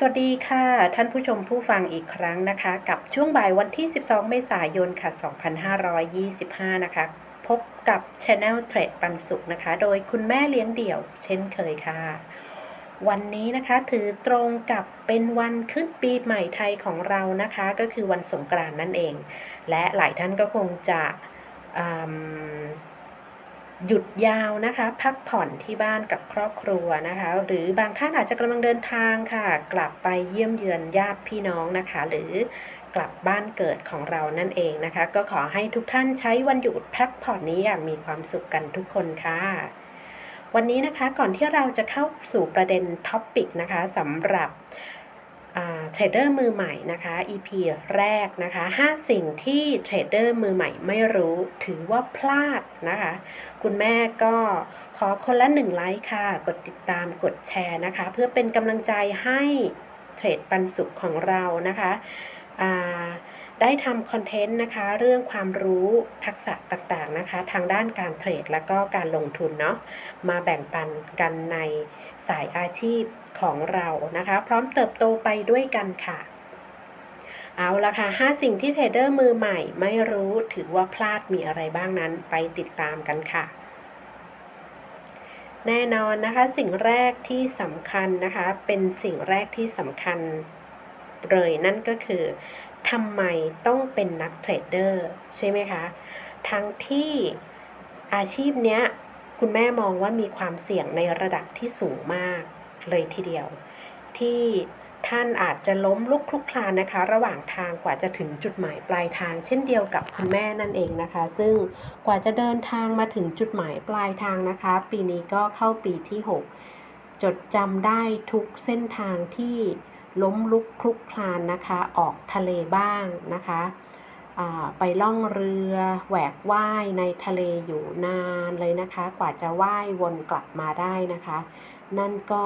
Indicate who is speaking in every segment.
Speaker 1: สวัสดีค่ะ ท่านผู้ชมผู้ฟังอีกครั้งนะคะ กับช่วงบ่ายวันที่ 12 เมษายนค่ะ 2525 นะคะ พบกับ Channel Trade ปันสุขนะคะ โดยคุณแม่เลี้ยงเดี่ยว เช่นเคยค่ะ วันนี้นะคะถือตรงกับเป็นวันขึ้นปีใหม่ไทยของเรานะคะ ก็คือวันสงกรานต์นั่นเอง และหลายท่านก็คงจะอืม หยุดยาวนะคะ พักผ่อนที่บ้านกับครอบครัวนะคะ หรือบางท่านอาจจะกำลังเดินทางค่ะ กลับไปเยี่ยมเยือนญาติพี่น้องนะคะ หรือกลับบ้านเกิดของเรานั่นเองนะคะ ก็ขอให้ทุกท่านใช้วันหยุดพักผ่อนนี้อย่างมีความสุขกันทุกคนค่ะวันนี้นะคะก่อนที่เราจะเข้าสู่ประเด็นท็อปปิกนะคะสำหรับ เทรดเดอร์มือใหม่นะคะ EP แรกนะคะ 5 สิ่งที่เทรดเดอร์มือใหม่ไม่รู้ถือว่าพลาดนะคะ คุณแม่ก็ขอคนละหนึ่งไลค์ค่ะ กดติดตามกดแชร์นะคะ เพื่อเป็นกำลังใจให้เทรดปันสุขของเรานะคะได้ทำคอนเทนต์นะคะ เรื่องความรู้ทักษะต่างๆนะคะ ทางด้านการเทรดแล้วก็การลงทุนเนาะมาแบ่งปันกันในสายอาชีพ ของเรานะคะ พร้อมเติบโตไปด้วยกันค่ะ เอาละค่ะ 5 สิ่งที่เทรดเดอร์มือใหม่ไม่รู้ถือว่าพลาดมีอะไรบ้างนั้นไปติดตามกันค่ะ แน่นอนนะคะ สิ่งแรกที่สำคัญนะคะ เป็นสิ่งแรกที่สำคัญเลยนั่นก็คือทำไมต้องเป็นนักเทรดเดอร์ใช่ไหมคะ ทั้งที่อาชีพเนี้ยคุณแม่มองว่ามีความเสี่ยงในระดับที่สูงมาก เลยทีเดียว ที่ท่านอาจจะล้มลุกคลุกคลานนะคะ ระหว่างทางกว่าจะถึงจุดหมายปลายทาง เช่นเดียวกับคุณแม่นั่นเองนะคะ ซึ่งกว่าจะเดินทางมาถึงจุดหมายปลายทางนะคะ ปีนี้ก็เข้าปีที่ 6 จดจำได้ทุกเส้นทางที่ล้มลุกคลุกคลานนะคะ ออกทะเลบ้างนะคะไปล่องเรือแหวกว่ายในทะเลอยู่นานเลยนะคะ กว่าจะว่ายวนกลับมาได้นะคะ นั่นก็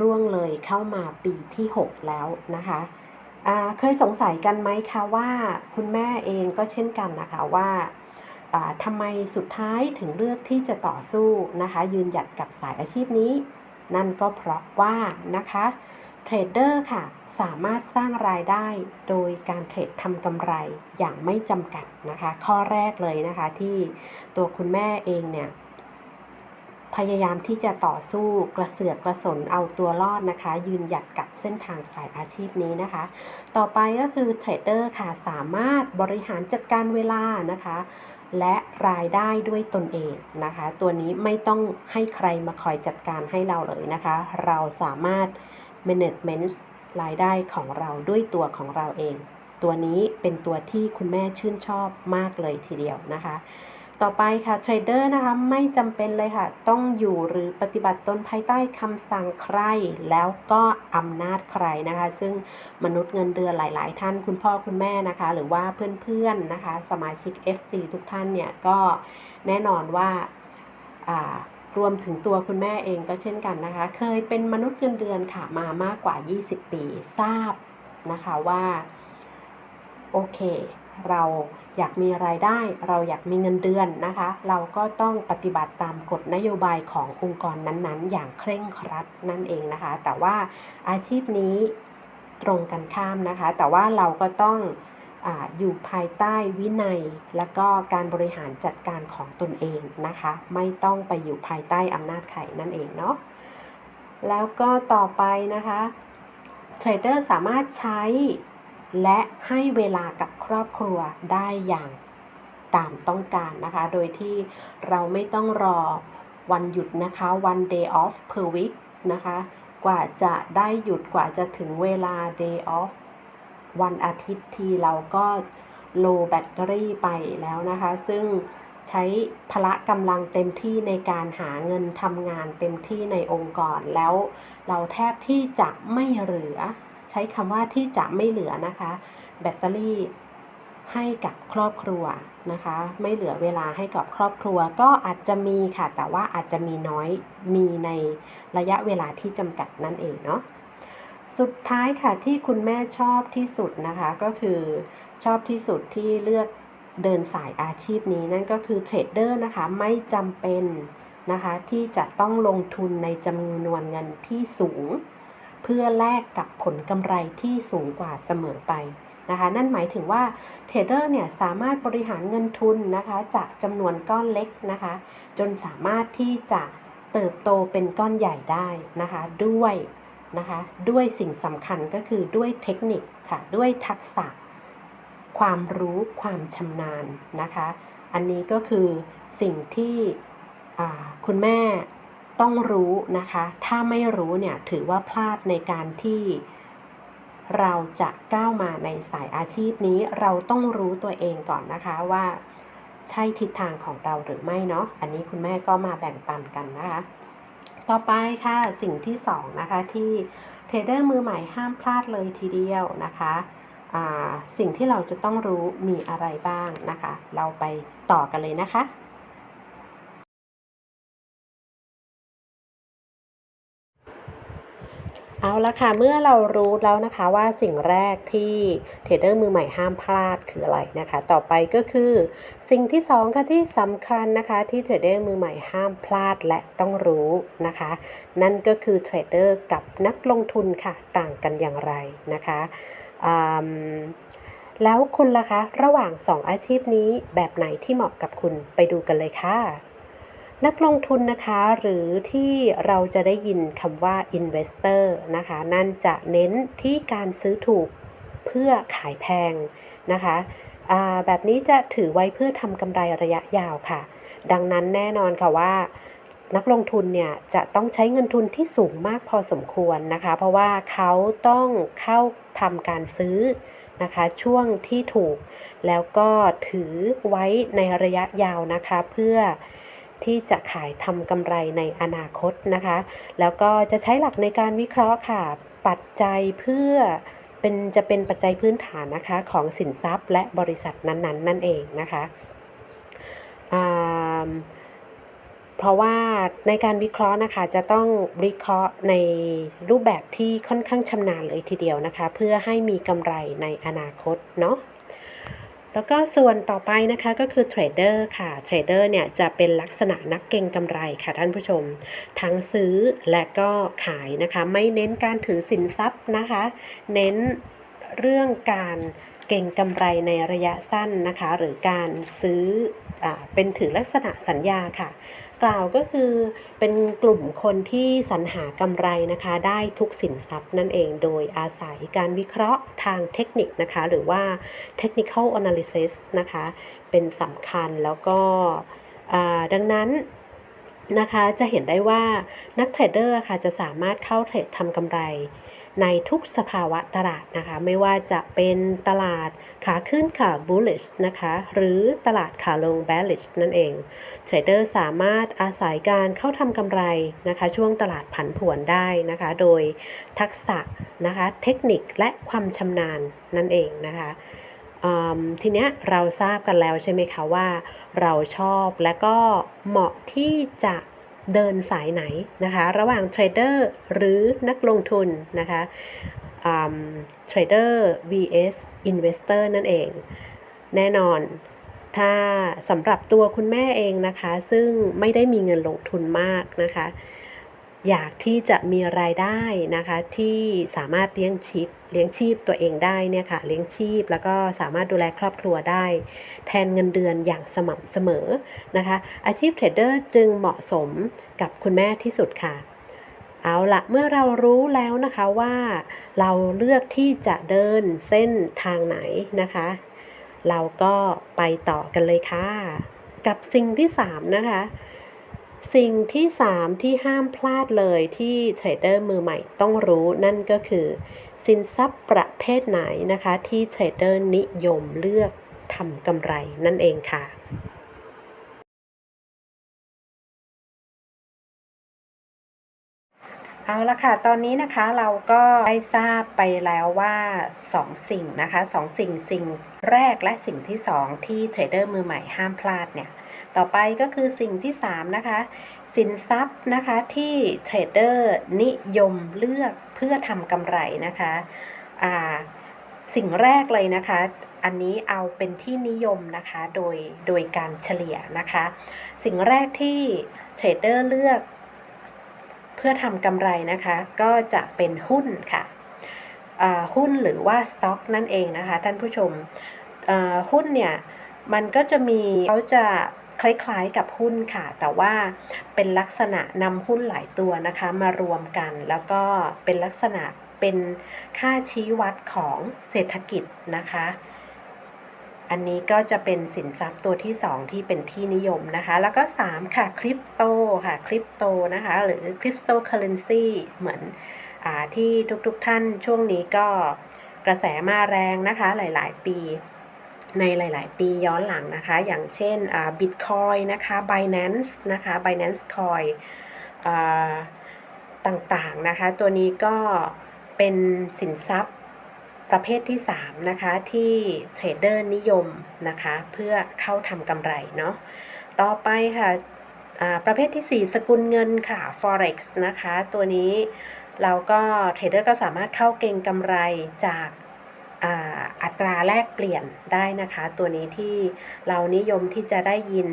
Speaker 1: ร่วงเลยเข้ามาปีที่ 6 แล้วนะคะเคยสงสัยกันไหมคะว่าคุณแม่เองก็เช่นกันนะคะว่าอ่าทำไมสุดท้ายถึงเลือกที่จะต่อสู้นะคะ ยืนหยัดกับสายอาชีพนี้ นั่นก็เพราะว่านะคะเทรดเดอร์ค่ะสามารถสร้างรายได้โดยการเทรดทำกำไรอย่างไม่จำกัดนะคะ ข้อแรกเลยนะคะที่ตัวคุณแม่เองเนี่ย พยายามที่จะต่อสู้กระเสือกกระสนเอาตัวรอดนะคะ ยืนหยัดกับเส้นทางสายอาชีพนี้นะคะ ต่อไปก็คือเทรดเดอร์ค่ะสามารถบริหารจัดการเวลานะคะ และรายได้ด้วยตนเองนะคะ ตัวนี้ไม่ต้องให้ใครมาคอยจัดการให้เราเลยนะคะ เราสามารถ management รายได้ของเราด้วยตัวของเราเอง ตัวนี้เป็นตัวที่คุณแม่ชื่นชอบมากเลยทีเดียวนะคะ ต่อไปค่ะเทรดเดอร์นะคะไม่จำเป็นเลยค่ะ ต้องอยู่หรือปฏิบัติตนภายใต้คำสั่งใคร แล้วก็อำนาจใครนะคะ ซึ่งมนุษย์เงินเดือนหลาย ๆ ท่านคุณพ่อคุณแม่นะคะ หรือว่าเพื่อน ๆ นะคะ สมาชิก FC ทุกท่านเนี่ยก็แน่นอนว่าอ่ารวมถึงตัวคุณแม่เองก็เช่นกันนะคะ เคยเป็นมนุษย์เงินเดือนค่ะมามากกว่า 20 ปีทราบนะคะว่าโอเค เราอยากมีรายได้ เราอยากมีเงินเดือนนะคะ เราก็ต้องปฏิบัติตามกฎนโยบายขององค์กรนั้นๆ อย่างเคร่งครัดนั่นเองนะคะ แต่ว่าอาชีพนี้ตรงกันข้ามนะคะ แต่ว่าเราก็ต้องออยู่ภายใต้วินัย และก็การบริหารจัดการของตนเองนะคะ ไม่ต้องไปอยู่ภายใต้อำนาจใครนั่นเองเนาะแล้วก็ต่อไปนะคะเทรดเดอร์สามารถใช้ และให้เวลากับครอบครัวได้อย่างตามต้องการนะคะ โดยที่เราไม่ต้องรอวันหยุดนะคะ one day off per week นะคะ กว่าจะได้หยุดกว่าจะถึงเวลา day off วันอาทิตย์ทีเราก็โลแบตเตอรี่ไปแล้วนะคะ ซึ่งใช้พละกำลังเต็มที่ในการหาเงินทำงานเต็มที่ในองค์กรแล้วเราแทบที่จะไม่เหลือ ใช้คำว่าที่จะไม่เหลือนะคะ แบตเตอรี่ให้กับครอบครัวนะคะ ไม่เหลือเวลาให้กับครอบครัวก็อาจจะมีค่ะ แต่ว่าอาจจะมีน้อยมีในระยะเวลาที่จำกัดนั่นเองเนาะสุดท้ายค่ะที่คุณแม่ชอบที่สุดนะคะก็คือชอบที่สุดที่เลือกเดินสายอาชีพนี้นั่นก็คือเทรดเดอร์นะคะไม่จำเป็นนะคะที่จะต้องลงทุนในจำนวนเงินที่สูง พื่อแลกกับผลกำไรที่สูงกว่าเสมอไปนะคะนั่นหมายถึงว่าเทรดเดอร์เนี่ยสามารถบริหารเงินทุนนะคะจากจำนวนก้อนเล็กนะคะจนสามารถที่จะเติบโตเป็นก้อนใหญ่ได้นะคะด้วยนะคะด้วยสิ่งสำคัญก็คือด้วยเทคนิคค่ะด้วยทักษะ ความรู้ความชำนาญนะคะ อันนี้ก็คือสิ่งที่คุณแม่ ต้องรู้นะคะ ถ้าไม่รู้เนี่ยถือว่าพลาดในการที่เราจะก้าวมาในสายอาชีพนี้เราต้องรู้ตัวเองก่อนนะคะว่าใช่ทิศทางของเราหรือไม่เนาะ อันนี้คุณแม่ก็มาแบ่งปันกันนะคะ ต่อไปค่ะสิ่งที่สองนะคะที่เทรดเดอร์มือใหม่ห้ามพลาดเลยทีเดียวนะคะสิ่งที่เราจะต้องรู้มีอะไรบ้างนะคะ เราไปต่อกันเลยนะคะ เอาละค่ะ เมื่อเรารู้แล้วนะคะว่าสิ่งแรกที่เทรดเดอร์มือใหม่ห้ามพลาดคืออะไรนะคะ ต่อไปก็คือสิ่งที่สองค่ะที่สำคัญนะคะที่เทรดเดอร์มือใหม่ห้ามพลาดและต้องรู้นะคะ นั่นก็คือเทรดเดอร์กับนักลงทุนค่ะต่างกันอย่างไรนะคะแล้วคุณล่ะคะ ระหว่าง 2 อาชีพนี้แบบไหนที่เหมาะกับคุณไปดูกันเลยค่ะ นักลงทุนนะคะหรือที่เราจะได้ยินคำว่า investor นะคะนั่นจะเน้นที่การซื้อถูกเพื่อขายแพงนะคะแบบนี้จะถือไว้เพื่อทำกำไรระยะยาวค่ะ ดังนั้นแน่นอนค่ะว่า นักลงทุนเนี่ยจะต้องใช้เงินทุนที่สูงมากพอสมควรนะคะ เพราะว่าเขาต้องเข้าทำการซื้อนะคะช่วงที่ถูก แล้วก็ถือไว้ในระยะยาวนะคะเพื่อ ที่จะขายทำกำไรในอนาคตนะคะ แล้วก็จะใช้หลักในการวิเคราะห์ค่ะ ปัจจัยเพื่อเป็นจะเป็นปัจจัยพื้นฐานนะคะของสินทรัพย์และบริษัทนั้นๆนั่นเองนะคะอ่าเพราะว่าในการวิเคราะห์นะคะจะต้องวิเคราะห์ในรูปแบบที่ค่อนข้างชำนาญเลยทีเดียวนะคะ เพื่อให้มีกำไรในอนาคตเนาะ แล้วก็ส่วนต่อไปนะคะก็คือเทรดเดอร์ค่ะ เทรดเดอร์เนี่ยจะเป็นลักษณะนักเก็งกำไรค่ะท่านผู้ชม ทั้งซื้อและก็ขายนะคะ ไม่เน้นการถือสินทรัพย์นะคะ เน้นเรื่องการเก่งกำไรในระยะสั้นนะคะ หรือการซื้อ เป็นถือลักษณะสัญญาค่ะ กล่าวก็คือเป็นกลุ่มคนที่สรรหากำไรนะคะ ได้ทุกสินทรัพย์นั่นเองโดยอาศัยการวิเคราะห์ทางเทคนิคนะคะ หรือว่า technical analysis นะคะ เป็นสำคัญแล้วก็ดังนั้นนะคะจะเห็นได้ว่านักเทรดเดอร์ค่ะจะสามารถเข้าเทรดทำกำไร ในทุกสภาวะตลาดนะคะ ไม่ว่าจะเป็นตลาดขาขึ้นค่ะ bullish นะคะ หรือตลาดขาลง bearish นั่นเอง เทรดเดอร์สามารถอาศัยการเข้าทำกำไรนะคะ ช่วงตลาดผันผวนได้นะคะ โดยทักษะนะคะ เทคนิคและความชำนาญนั่นเองนะคะทีเนี้ยเราทราบกันแล้วใช่ไหมคะว่า เราชอบและก็เหมาะที่จะ เดินสายไหนนะคะ ระหว่างเทรดเดอร์หรือนักลงทุนนะคะเทรดเดอร์ vs investor นั่นเอง แน่นอนถ้าสำหรับตัวคุณแม่เองนะคะ ซึ่งไม่ได้มีเงินลงทุนมากนะคะ อยากที่จะมีรายได้นะคะที่สามารถเลี้ยงชีพเลี้ยงชีพตัวเองได้เนี่ยค่ะเลี้ยงชีพแล้วก็สามารถดูแลครอบครัวได้ แทนเงินเดือนอย่างสม่ำเสมอนะคะ อาชีพเทรดเดอร์จึงเหมาะสมกับคุณแม่ที่สุดค่ะ เอาละเมื่อเรารู้แล้วนะคะว่าเราเลือกที่จะเดินเส้นทางไหนนะคะ เราก็ไปต่อกันเลยค่ะ กับสิ่งที่ 3 นะคะ สิ่งที่ 3 ที่ห้ามพลาดเลยที่เทรดเดอร์มือใหม่ต้องรู้นั่นก็คือ สินทรัพย์ประเภทไหนนะคะที่เทรดเดอร์นิยมเลือกทำกำไรนั่นเองค่ะเอาละค่ะ ตอนนี้นะคะเราก็ได้ทราบไปแล้วว่า 2 สิ่งนะคะสองสิ่งสิ่งแรกและสิ่งที่ 2 ที่เทรดเดอร์มือใหม่ห้ามพลาดเนี่ย ต่อไปก็คือสิ่งที่ 3 นะคะ สินทรัพย์นะคะที่เทรดเดอร์นิยมเลือกเพื่อทำกำไรนะคะอ่าสิ่งแรกเลยนะคะ อันนี้เอาเป็นที่นิยมนะคะโดยโดยการเฉลี่ยนะคะ สิ่งแรกที่เทรดเดอร์เลือกเพื่อทำกำไรนะคะ ก็จะเป็นหุ้นค่ะอ่าหุ้นหรือว่าสต็อกนั่นเองนะคะท่านผู้ชมอ่าหุ้นเนี่ยมันก็จะมีเขาจะ คล้ายๆกับหุ้นค่ะ แต่ว่าเป็นลักษณะนำหุ้นหลายตัวนะคะมารวมกัน แล้วก็เป็นลักษณะเป็นค่าชี้วัดของเศรษฐกิจนะคะ อันนี้ก็จะเป็นสินทรัพย์ตัวที่ 2 ที่เป็นที่นิยมนะคะ แล้วก็ 3 ค่ะคริปโตค่ะคริปโตนะคะ หรือคริปโตเคอเรนซีเหมือนอที่ทุกๆทท่านช่วงนี้ก็กระแสมาแรงนะคะหลายๆ ปี ในหลาย ๆ ปีย้อนหลังนะคะ อย่างเช่นบิตคอยนะคะ Binance นะคะ Binance Coin อ่าต่างๆนะคะ ตัวนี้ก็เป็นสินทรัพย์ประเภทที่ 3 นะคะ ที่เทรดเดอร์นิยมนะคะ เพื่อเข้าทำกำไรเนาะต่อไปค่ะอ่าประเภทที่ 4 สกุลเงินค่ะ forex นะคะ ตัวนี้เราก็เทรดเดอร์ก็สามารถเข้าเก็งกำไรจาก อัตราแลกเปลี่ยนได้นะคะ ตัวนี้ที่เรานิยมที่จะได้ยิน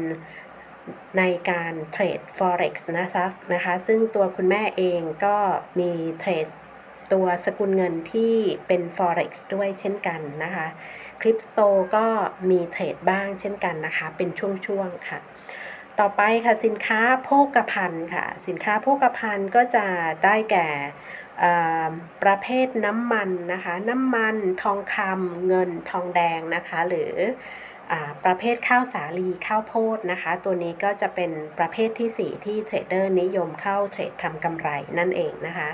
Speaker 1: ในการเทรด forex นะคะนะคะ ซึ่งตัวคุณแม่เองก็มีเทรดตัวสกุลเงินที่เป็น forex ด้วยเช่นกันนะคะคริปโตก็มีเทรดบ้างเช่นกันนะคะ เป็นช่วงๆค่ะ ต่อไปค่ะสินค้าโภคภัณฑ์ค่ะ สินค้าโภคภัณฑ์ก็จะได้แก่ ประเภทน้ำมันนะคะ น้ำมันทองคำเงินทองแดงนะคะ หรืออประเภทข้าวสาลีข้าวโพดนะคะ ตัวนี้ก็จะเป็นประเภทที่ 4 ที่เทรดเดอร์นิยมเข้าเทรดทำกำไรนั่นเองนะคะ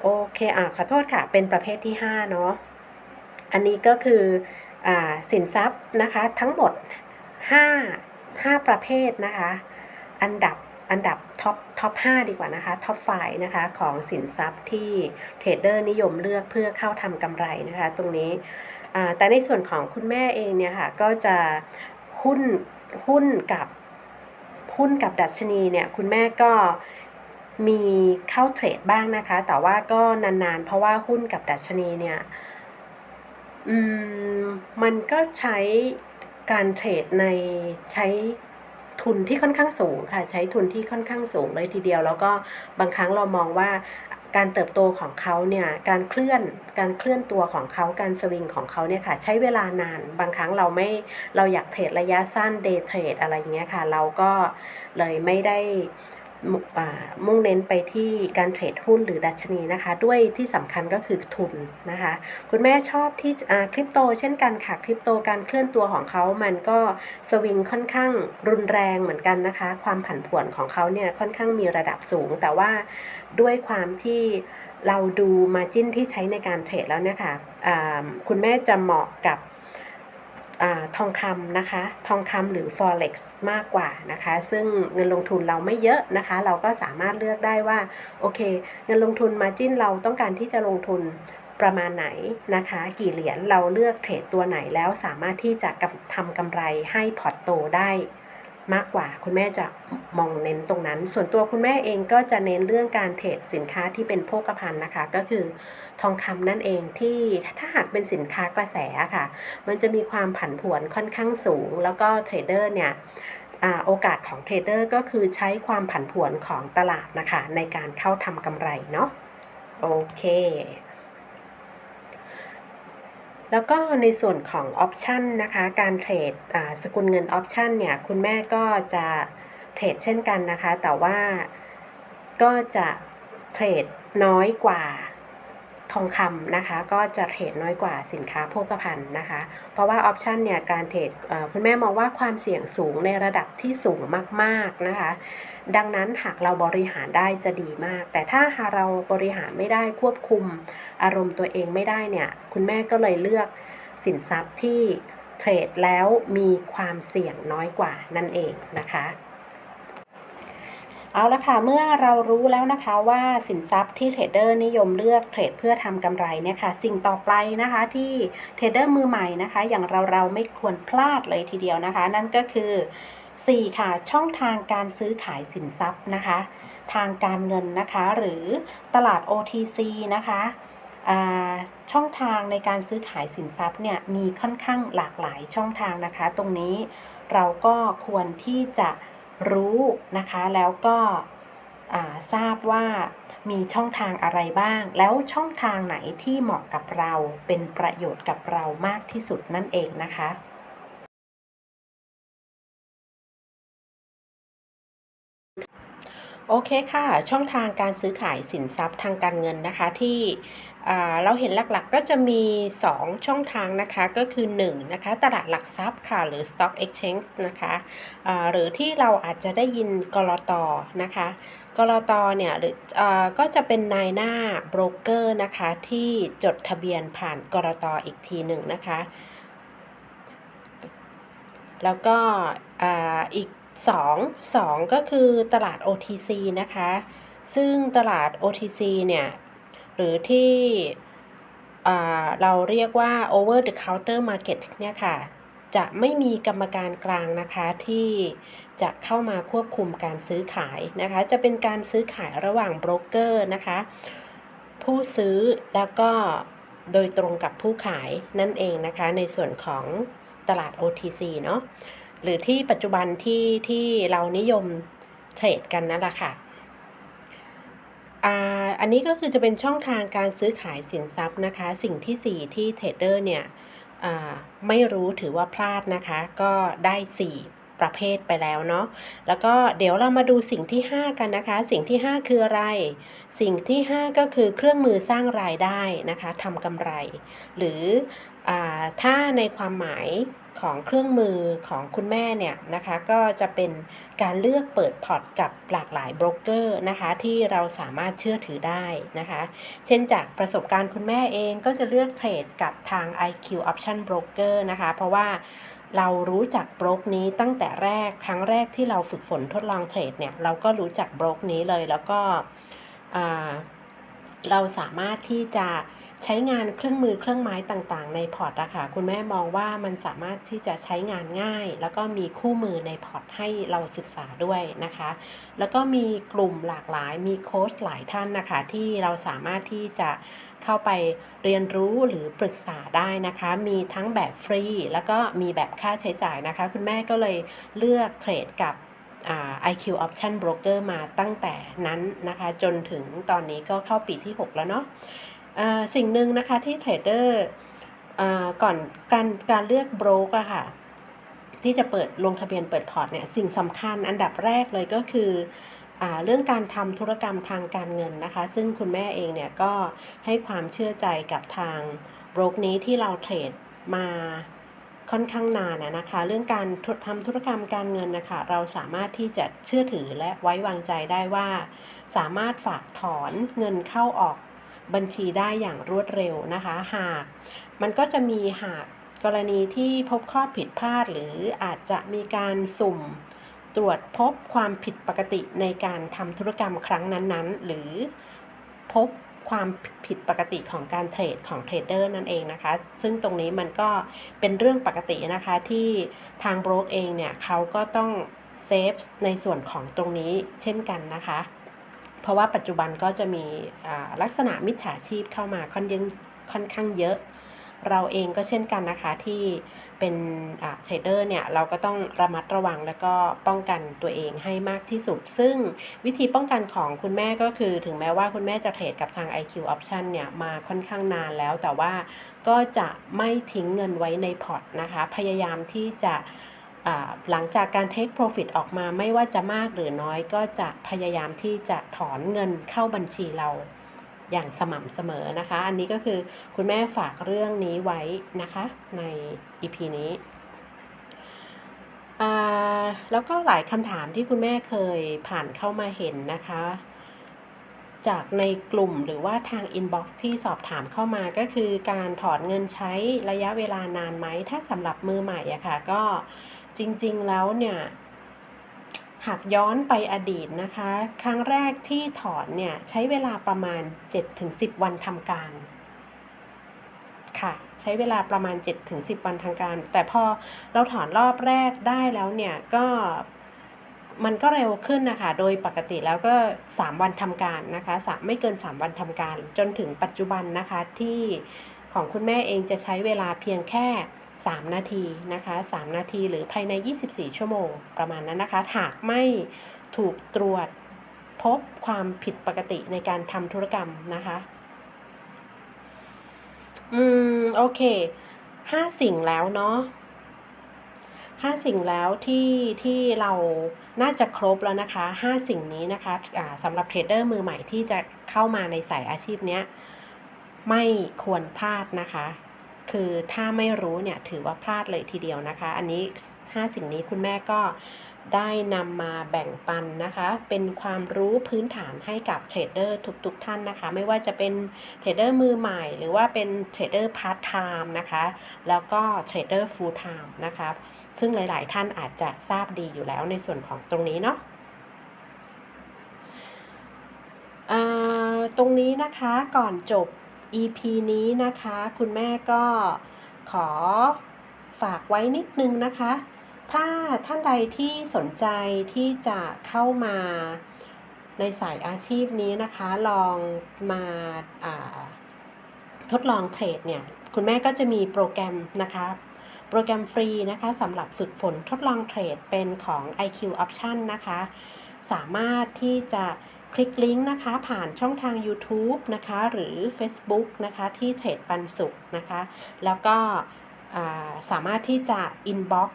Speaker 1: โอเคอ่าขอโทษค่ะ เป็นประเภทที่ 5 เนาะอันนี้ก็คืออสินทรัพย์นะคะทั้งหมด 5 5 ประเภทนะคะ อันดับ อันดับท็อปท็อป5ดีกว่านะคะท็อป5นะคะของสินทรัพย์ที่เทรดเดอร์นิยมเลือกเพื่อเข้าทำกำไรนะคะ ตรงนี้แต่ในส่วนของคุณแม่เองเนี่ยค่ะก็จะหุ้นหุ้นกับหุ้นกับดัชนีเนี่ยคุณแม่ก็มีเข้าเทรดบ้างนะคะ แต่ว่าก็นานๆ เพราะว่าหุ้นกับดัชนีเนี่ยอืมมันก็ใช้การเทรดในใช้ ทุนที่ค่อนข้างสูงค่ะ ใช้ทุนที่ค่อนข้างสูงเลยทีเดียว แล้วก็บางครั้งเรามองว่าการเติบโตของเขาเนี่ย การเคลื่อน การเคลื่อนตัวของเขา การสวิงของเขาเนี่ยค่ะ ใช้เวลานาน บางครั้งเราไม่ เราอยากเทรดระยะสั้นเดย์เทรดอะไรอย่างเงี้ยค่ะ เราก็เลยไม่ได้ มุ่งเน้นไปที่การเทรดหุ้นหรือดัชนีนะคะ ด้วยที่สำคัญก็คือทุนนะคะ คุณแม่ชอบที่คริปโต เช่นกันค่ะคริปโตการเคลื่อนตัวของเขามันก็สวิงค่อนข้างรุนแรงเหมือนกันนะคะ ความผันผวนของเขาเนี่ยค่อนข้างมีระดับสูง แต่ว่าด้วยความที่เราดูมาจิ้นที่ใช้ในการเทรดแล้วเนี่ยค่ะคุณแม่จะเหมาะกับ ทองคำนะคะ ทองคำหรือ forex มากกว่านะคะ ซึ่งเงินลงทุนเราไม่เยอะนะคะ เราก็สามารถเลือกได้ว่าโอเค เงินลงทุนมาจิ้นเราต้องการที่จะลงทุนประมาณไหนนะคะ กี่เหรียญเราเลือกเทรดตัวไหนแล้วสามารถที่จะทำกำไรให้พอร์ตโตได้ มากกว่า คุณแม่จะมองเน้นตรงนั้น ส่วนตัวคุณแม่เองก็จะเน้นเรื่องการเทรดสินค้าที่เป็นโภคภัณฑ์นะคะ ก็คือทองคำนั่นเองที่ถ้าหากเป็นสินค้ากระแสค่ะ มันจะมีความผันผวนค่อนข้างสูง แล้วก็เทรดเดอร์เนี่ยอโอกาสของเทรดเดอร์ก็คือใช้ความผันผวนของตลาดนะคะ ในการเข้าทำกำไรเนาะโอเค แล้วก็ในส่วนของออปชันนะคะการเทรดสกุลเงินออปชันเนี่ยคุณแม่ก็จะเทรดเช่นกันนะคะ แต่ว่าก็จะเทรดน้อยกว่า ทองคำนะคะก็จะเทรดน้อยกว่าสินค้าโภคภัณฑ์นะคะ เพราะว่าออปชันเนี่ยการเทรดคุณแม่มองว่าความเสี่ยงสูงในระดับที่สูงมากๆนะคะ ดังนั้นหากเราบริหารได้จะดีมาก แต่ถ้าหากเราบริหารไม่ได้ควบคุมอารมณ์ตัวเองไม่ได้เนี่ยคุณแม่ก็เลยเลือกสินทรัพย์ที่เทรดแล้วมีความเสี่ยงน้อยกว่านั่นเองนะคะ เอาละค่ะ เมื่อเรารู้แล้วนะคะว่าสินทรัพย์ที่เทรดเดอร์นิยมเลือกเทรดเพื่อทำกำไรเนี่ยค่ะ สิ่งต่อไปนะคะที่เทรดเดอร์มือใหม่นะคะ อย่างเราเราไม่ควรพลาดเลยทีเดียวนะคะ นั่นก็คือ 4 ค่ะ ช่องทางการซื้อขายสินทรัพย์นะคะ ทางการเงินนะคะ หรือตลาด OTC นะคะอ่าช่องทางในการซื้อขายสินทรัพย์เนี่ยมีค่อนข้างหลากหลายช่องทางนะคะ ตรงนี้เราก็ควรที่จะ รู้นะคะ แล้วก็ทราบว่ามีช่องทางอะไรบ้าง แล้วช่องทางไหนที่เหมาะกับเราเป็นประโยชน์กับเรามากที่สุดนั่นเองนะคะ โอเคค่ะ ช่องทางการซื้อขายสินทรัพย์ทางการเงินนะคะที่เราเห็นหลักๆก็จะมี 2 ช่องทางนะคะก็คือ 1 นะคะตลาดหลักทรัพย์ค่ะหรือ Stock Exchange นะคะหรือที่เราอาจจะได้ยินกลตนะคะกลตเนี่ยหรืออก็จะเป็นนายหน้าโบรกเกอร์นะคะที่จดทะเบียนผ่านกลตอีกทีหนึ่งนะคะ แล้วก็ออีก 2 2 ก็คือตลาด OTC นะคะ ซึ่งตลาด OTC เนี่ย หรือที่เราเรียกว่า over the counter market เนี่ยค่ะ จะไม่มีกรรมการกลางนะคะที่จะเข้ามาควบคุมการซื้อขายนะคะ จะเป็นการซื้อขายระหว่างโบรกเกอร์นะคะ ผู้ซื้อแล้วก็โดยตรงกับผู้ขายนั่นเองนะคะ ในส่วนของตลาด OTC เนาะ หรือที่ปัจจุบันที่ที่เรานิยมเทรดกันนั่นแหละค่ะอ่าอันนี้ก็คือจะเป็นช่องทางการซื้อขายสินทรัพย์นะคะ สิ่งที่ 4 ที่เทรดเดอร์เนี่ยอ่าไม่รู้ถือว่าพลาดนะคะ ก็ได้ 4 ประเภทไปแล้วเนาะแล้วก็เดี๋ยวเรามาดูสิ่งที่ 5 กันนะคะ สิ่งที่ 5 คืออะไร สิ่งที่ 5 ก็คือเครื่องมือสร้างรายได้นะคะทำกำไร หรือ ถ้าในความหมายของเครื่องมือของคุณแม่เนี่ยนะคะก็จะเป็นการเลือกเปิดพอร์ตกับหลากหลายโบรกเกอร์นะคะที่เราสามารถเชื่อถือได้นะคะ เช่นจากประสบการณ์คุณแม่เองก็จะเลือกเทรดกับทาง IQ Option Broker นะคะ เพราะว่าเรารู้จักโบรกนี้ตั้งแต่แรกครั้งแรกที่เราฝึกฝนทดลองเทรดเนี่ยเราก็รู้จักโบรกนี้เลยแล้วก็เราสามารถที่จะ ใช้งานเครื่องมือเครื่องไม้ต่างๆ ในพอร์ตอะค่ะคุณแม่มองว่ามันสามารถที่จะใช้งานง่าย แล้วก็มีคู่มือในพอร์ตให้เราศึกษาด้วยนะคะ แล้วก็มีกลุ่มหลากหลายมีโค้ชหลายท่านนะคะ ที่เราสามารถที่จะเข้าไปเรียนรู้หรือปรึกษาได้นะคะ มีทั้งแบบฟรี แล้วก็มีแบบค่าใช้จ่ายนะคะ คุณแม่ก็เลยเลือกเทรดกับ IQ Option Broker มาตั้งแต่นั้นนะคะ จนถึงตอนนี้ก็เข้าปีที่ 6 แล้วเนาะ สิ่งหนึ่งนะคะที่เทรดเดอร์ก่อนการการเลือกโบรกอะค่ะที่จะเปิดลงทะเบียนเปิดพอร์ตเนี่ยสิ่งสำคัญอันดับแรกเลยก็คือเรื่องการทำธุรกรรมทางการเงินนะคะ ซึ่งคุณแม่เองเนี่ยก็ให้ความเชื่อใจกับทางโบรกนี้ที่เราเทรดมาค่อนข้างนานนะคะ เรื่องการทำธุรกรรมการเงินนะคะ เราสามารถที่จะเชื่อถือและไว้วางใจได้ว่า สามารถฝากถอนเงินเข้าออก บัญชีได้อย่างรวดเร็วนะคะ หากมันก็จะมีหากกรณีที่พบข้อผิดพลาด หรืออาจจะมีการสุ่มตรวจพบความผิดปกติในการทำธุรกรรมครั้งนั้นๆ หรือพบความผิดปกติของการเทรดของเทรดเดอร์นั่นเองนะคะ ซึ่งตรงนี้มันก็เป็นเรื่องปกตินะคะที่ทางโบรกเองเนี่ยเขาก็ต้องเซฟในส่วนของตรงนี้เช่นกันนะคะ เพราะว่าปัจจุบันก็จะมีลักษณะมิจฉาชีพเข้ามาค่อนยังค่อนข้างเยอะ เราเองก็เช่นกันนะคะที่เป็นเทรดเดอร์เนี่ยเราก็ต้องระมัดระวังแล้วก็ป้องกันตัวเองให้มากที่สุด ซึ่งวิธีป้องกันของคุณแม่ก็คือ ถึงแม้ว่าคุณแม่จะเทรดกับทาง IQ Option เนี่ยมาค่อนข้างนานแล้ว แต่ว่าก็จะไม่ทิ้งเงินไว้ในพอร์ตนะคะ พยายามที่จะ หลังจากการ take profit ออกมาไม่ว่าจะมากหรือน้อยก็จะพยายามที่จะถอนเงินเข้าบัญชีเราอย่างสม่ำเสมอนะคะ อันนี้ก็คือคุณแม่ฝากเรื่องนี้ไว้นะคะใน EP นี้แล้วก็หลายคำถามที่คุณแม่เคยผ่านเข้ามาเห็นนะคะ จากในกลุ่มหรือว่าทางอินบ็อกซ์ที่สอบถามเข้ามาก็คือการถอนเงินใช้ระยะเวลานานไหม ถ้าสำหรับมือใหม่อะคะ่ะก็ จริงๆแล้วเนี่ยหากย้อนไปอดีตนะคะ ครั้งแรกที่ถอนเนี่ยใช้เวลาประมาณ 7-10 วันทำการค่ะใช้เวลาประมาณ 7-10 วันทางการ แต่พอเราถอนรอบแรกได้แล้วเนี่ยก็มันก็เร็วขึ้นนะคะ โดยปกติแล้วก็ 3 วันทำการนะคะสไม่เกิน 3 วันทำการ จนถึงปัจจุบันนะคะที่ของคุณแม่เองจะใช้เวลาเพียงแค่ 3 นาทีนะคะ 3 นาทีหรือภายใน 24 ชั่วโมงประมาณนั้นนะคะ หากไม่ถูกตรวจพบความผิดปกติในการทำธุรกรรมนะคะ อืม โอเคห้าสิ่งแล้วเนาะห้าสิ่งแล้วที่ที่เราน่าจะครบแล้วนะคะห้าสิ่งนี้นะคะะสำหรับเทรดเดอร์มือใหม่ที่จะเข้ามาในสายอาชีพเนี้ย ไม่ควรพลาดนะคะ คือถ้าไม่รู้เนี่ยถือว่าพลาดเลยทีเดียวนะคะ อันนี้ 5 สิ่งนี้คุณแม่ก็ได้นำมาแบ่งปันนะคะ เป็นความรู้พื้นฐานให้กับเทรดเดอร์ทุกๆท่านนะคะ ไม่ว่าจะเป็นเทรดเดอร์มือใหม่ หรือว่าเป็นเทรดเดอร์พาร์ทไทม์นะคะ แล้วก็เทรดเดอร์ฟูลไทม์นะคะ ซึ่งหลายๆท่านอาจจะทราบดีอยู่แล้วในส่วนของตรงนี้เนาะตรงนี้นะคะก่อนจบ EP นี้นะคะ คุณแม่ก็ขอฝากไว้นิดนึงนะคะ ถ้าท่านใดที่สนใจที่จะเข้ามาในสายอาชีพนี้นะคะ ลองมาทดลองเทรดเนี่ย คุณแม่ก็จะมีโปรแกรมนะคะ โปรแกรมฟรีนะคะสำหรับฝึกฝนทดลองเทรดเป็นของ IQ Option นะคะ สามารถที่จะ คลิกลิงก์นะคะผ่านช่องทาง YouTube นะคะหรือ Facebook นะคะที่เทรดปันสุขนะคะแล้วก็สามารถที่จะ inbox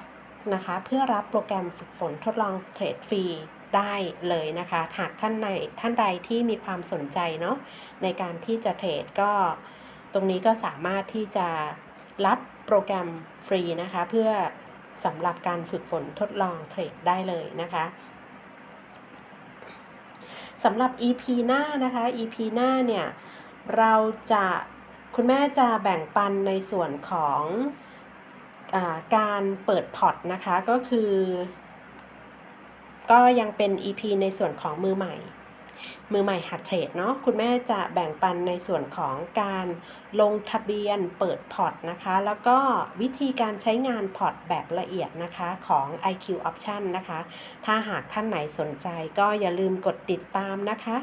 Speaker 1: นะคะเพื่อรับโปรแกรมฝึกฝนทดลองเทรดฟรีได้เลยนะคะ หากท่านในท่านใดที่มีความสนใจเนาะในการที่จะเทรดก็ตรงนี้ก็สามารถที่จะรับโปรแกรมฟรีนะคะ เพื่อสำหรับการฝึกฝนทดลองเทรดได้เลยนะคะ สำหรับ EP หน้านะคะ EP หน้าเนี่ยเราจะคุณแม่จะแบ่งปันในส่วนของอการเปิดพอร์ตนะคะก็คือ ก็ยังเป็น EP ในส่วนของมือใหม่ มือใหม่หัดเทรดเนาะคุณแม่จะแบ่งปันในส่วนของการลงทะเบียนเปิดพอร์ตนะคะ แล้วก็วิธีการใช้งานพอร์ตแบบละเอียดนะคะของ IQ Option นะคะ ถ้าหากท่านไหนสนใจก็อย่าลืมกดติดตามนะคะ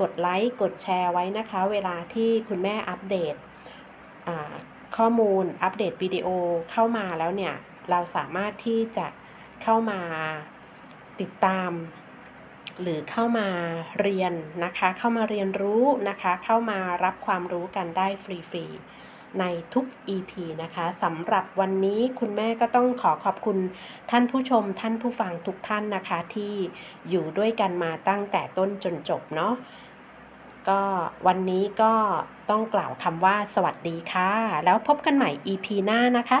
Speaker 1: กดไลค์ กดแชร์ไว้นะคะ เวลาที่คุณแม่อัปเดตข้อมูลอัปเดตวิดีโอเข้ามาแล้วเนี่ย เราสามารถที่จะเข้ามาติดตาม หรือเข้ามาเรียนนะคะ เข้ามาเรียนรู้นะคะ เข้ามารับความรู้กันได้ฟรีๆ ในทุก EP นะคะสำหรับวันนี้คุณแม่ก็ต้องขอขอบคุณท่านผู้ชมท่านผู้ฟังทุกท่านนะคะ ที่อยู่ด้วยกันมาตั้งแต่ต้นจนจบเนาะก็วันนี้ก็ต้องกล่าวคำว่าสวัสดีค่ะ แล้วพบกันใหม่ EP หน้านะคะ